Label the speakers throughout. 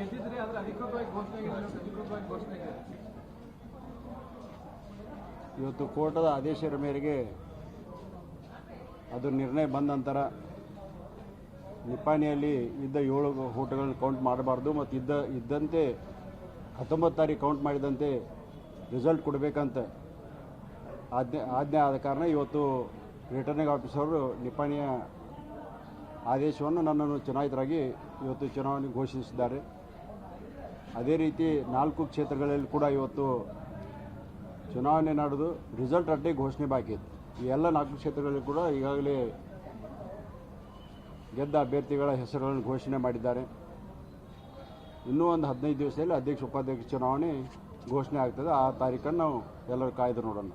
Speaker 1: ಗೆದ್ದಿದ್ರಿ ಅಧಿಕೃತವಾಗಿ ಘೋಷಣೆ ಅಧಿಕೃತವಾಗಿ ಘೋಷಣೆ
Speaker 2: ಇವತ್ತು ಕೋರ್ಟದ ಆದೇಶದ ಮೇರೆಗೆ ಅದು ನಿರ್ಣಯ ಬಂದ ನಂತರ ನಿಪಾಣಿಯಲ್ಲಿ ಇದ್ದ ಏಳು ಹೋಟೆಲ್ಗಳನ್ನು ಕೌಂಟ್ ಮಾಡಬಾರ್ದು ಮತ್ತು ಇದ್ದ, ಇದ್ದಂತೆ ಹತ್ತೊಂಬತ್ತು ತಾರೀಕು ಕೌಂಟ್ ಮಾಡಿದಂತೆ ರಿಸಲ್ಟ್ ಕೊಡಬೇಕಂತ ಆಜ್ಞೆ ಆಜ್ಞೆ ಆದ ಕಾರಣ ಇವತ್ತು ರಿಟರ್ನಿಂಗ್ ಆಫೀಸರು ನಿಪಾಣಿಯ ಆದೇಶವನ್ನು ನನ್ನನ್ನು ಚುನಾಯಿತರಾಗಿ ಇವತ್ತು ಚುನಾವಣೆ ಘೋಷಿಸಿದ್ದಾರೆ. ಅದೇ ರೀತಿ ನಾಲ್ಕು ಕ್ಷೇತ್ರಗಳಲ್ಲಿ ಕೂಡ ಇವತ್ತು ಚುನಾವಣೆ ನಡೆದು ರಿಸಲ್ಟ್ ಅಡ್ಡೆ ಘೋಷಣೆ ಬಾಕಿ ಇತ್ತು. ಈ ಎಲ್ಲ ನಾಲ್ಕು ಕ್ಷೇತ್ರಗಳಲ್ಲಿ ಕೂಡ ಈಗಾಗಲೇ ಗೆದ್ದ ಅಭ್ಯರ್ಥಿಗಳ ಹೆಸರುಗಳನ್ನು ಘೋಷಣೆ ಮಾಡಿದ್ದಾರೆ. ಇನ್ನೂ ಒಂದು ಹದಿನೈದು ದಿವಸದಲ್ಲಿ ಅಧ್ಯಕ್ಷ, ಉಪಾಧ್ಯಕ್ಷ ಚುನಾವಣೆ ಘೋಷಣೆ ಆಗ್ತದೆ. ಆ ತಾರೀಕನ್ನು ನಾವು ಎಲ್ಲರೂ ಕಾಯ್ದು ನೋಡೋಣ.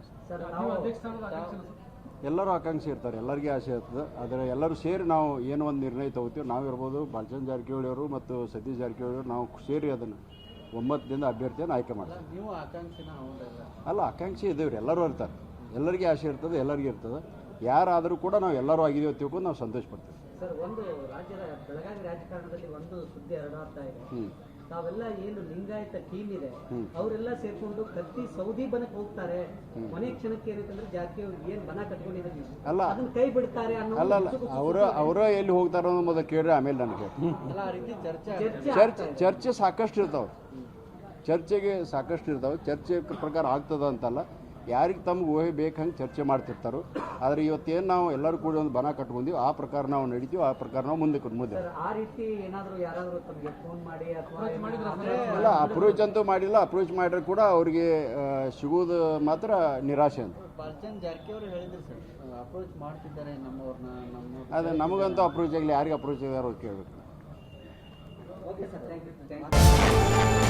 Speaker 2: ಎಲ್ಲರೂ ಆಕಾಂಕ್ಷಿ ಇರ್ತಾರೆ ಎಲ್ಲರಿಗೆ ಆಸೆ ಇರ್ತದೆ. ಆದರೆ ಎಲ್ಲರೂ ಸೇರಿ ನಾವು ಏನು ಒಂದು ನಿರ್ಣಯ ತಗೋತೀವಿ. ನಾವಿರ್ಬೋದು ಬಾಲಚಂದ್ರ ಜಾರಕಿಹೊಳಿ ಅವರು ಮತ್ತು ಸತೀಶ್ ಜಾರಕಿಹೊಳಿ ಅವರು ನಾವು ಸೇರಿ ಅದನ್ನು ಒಂಬತ್ತರಿಂದ ಅಭ್ಯರ್ಥಿಯನ್ನು ಆಯ್ಕೆ ಮಾಡ್ತೀವಿ.
Speaker 3: ಇದ್ದೇವೆ
Speaker 2: ಅಲ್ಲ ಆಕಾಂಕ್ಷಿ ಇದ್ದೇವ್ರಿ. ಎಲ್ಲರೂ ಇರ್ತಾರೆ. ಎಲ್ಲರಿಗೆ ಆಸೆ ಇರ್ತದೆ ಎಲ್ಲರಿಗೂ ಇರ್ತದೆ. ಯಾರಾದರೂ ಕೂಡ ನಾವು ಎಲ್ಲರೂ ಆಗಿದೆ ತಿಳ್ಕೊಂಡು ನಾವು ಸಂತೋಷ ಪಡ್ತೀವಿ.
Speaker 4: ತಾವೆಲ್ಲ ಏನು ಲಿಂಗಾಯತ ಟೀಮ್ ಇದೆ ಅವರೆಲ್ಲ ಸೇರ್ಕೊಂಡು ಕತ್ತಿ ಸೌದಿ ಬನಕ್ ಹೋಗ್ತಾರೆ. ಕೊನೆ ಕ್ಷಣಕ್ಕೆ ಏನಂತಂದ್ರೆ ಜಾರಕಿಹೊಳಿ ಏನ್ ಬನ ಕಟ್ಕೊಂಡಿದ್ದಾರೆ
Speaker 2: ಅಲ್ಲ.
Speaker 4: ಅದನ್ನ ಕೈ ಬಿಡ್ತಾರೆ ಅನ್ನೋ
Speaker 2: ಅಲ್ಲ ಅಲ್ಲ. ಅವರ ಅವರ ಎಲ್ಲಿ ಹೋಗ್ತಾರ ಅನ್ನೋ ಮೊದಲು ಕೇಳ್ರಿ ಆಮೇಲೆ ನನಗೆ
Speaker 3: ಅಲ್ಲ ಆ ರೀತಿ ಚರ್ಚೆ
Speaker 4: ಚರ್ಚೆ
Speaker 2: ಚರ್ಚೆ ಚರ್ಚೆ ಸಾಕಷ್ಟು ಇರ್ತಾವೆ ಚರ್ಚೆಗೆ ಸಾಕಷ್ಟು ಇರ್ತಾವೆ ಚರ್ಚೆ ಪ್ರಕಾರ ಆಗ್ತದ ಅಂತಲ್ಲ. ಯಾರಿಗೆ ತಮ್ಗೆ ಊಹೆ ಬೇಕು ಹಂಗೆ ಚರ್ಚೆ ಮಾಡ್ತಿರ್ತಾರೋ. ಆದರೆ ಇವತ್ತೇನು ನಾವು ಎಲ್ಲರೂ ಕೂಡ ಒಂದು ಬನ ಕಟ್ಕೊಂಡಿವಿ ಆ ಪ್ರಕಾರ ನಾವು ನಡೀತೀವಿ ಆ ಪ್ರಕಾರ ನಾವು ಮುಂದೆ ಮುಂದೆ
Speaker 4: ಇಲ್ಲ ಆ ರೀತಿ ಏನಾದ್ರು ಯಾರಾದ್ರೂ ತಮಗೆ ಫೋನ್ ಮಾಡಿ ಅಥವಾ
Speaker 1: ಮಾಡಿದ್ರ
Speaker 2: ಅಲ್ಲ ಅಪ್ರೋಚ್ ಅಂತೂ ಮಾಡಿಲ್ಲ ಅಪ್ರೋಚ್ ಮಾಡಿದ್ರೆ ಕೂಡ ಅವರಿಗೆ ಸಿಗೋದು ಸಿಗುವುದು ಮಾತ್ರ ನಿರಾಶೆ ಅಂತ. ಅದೇ ನಮಗಂತೂ ಅಪ್ರೋಚ್ ಆಗಲಿ ಯಾರಿಗೆ ಅಪ್ರೋಚ್ ಆಗ್ಯಾರೋ ಕೇಳಬೇಕು?
Speaker 4: Okay sir thank you